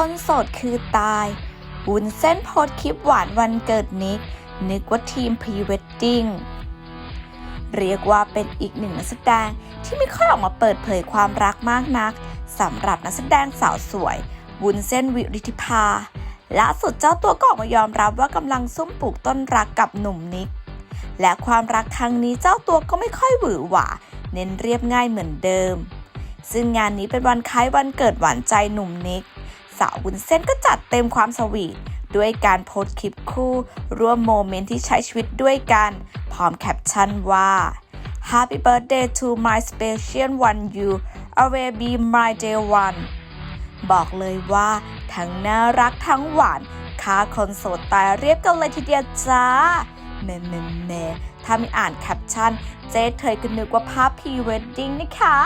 คนโสดคือตายวุ้นเส้นโพสคลิปหวานวันเกิดนิก นึกว่าทีมพรีเวดดิ้ง เรียกว่าเป็นอีกหนึ่งนักแสดงที่ไม่ค่อยออกมาเปิดเผยความรักมากนักสำหรับนักแสดงสาวสวย วุ้นเส้นวิริธิภาล่าสุดเจ้าตัวก็ออกมายอมรับว่ากำลังซุ่มปลูกต้นรักกับหนุ่มนิก และความรักครั้งนี้เจ้าตัวก็ไม่ค่อยหวือหวา เน้นเรียบง่ายเหมือนเดิม ซึ่งงานนี้เป็นวันคล้ายวันเกิดหวานใจหนุ่มนิก สาววุ้นเส้นก็จัดเต็มความสวีทด้วยการโพสต์คลิปคู่ ร่วมโมเมนต์ที่ใช้ชีวิตด้วยกัน พร้อมแคปชั่นว่า Happy birthday to my special one you always be my day one บอกเลยว่า ทั้งน่ารักทั้งหวานค่าคนโสดตายเรียบกันเลยทีเดียวจ้าแม่แม่แม่ถ้าไม่อ่านแคปชั่น เจ๊เธยก็นึกว่าภาพพรีเวดดิ้งนะคะ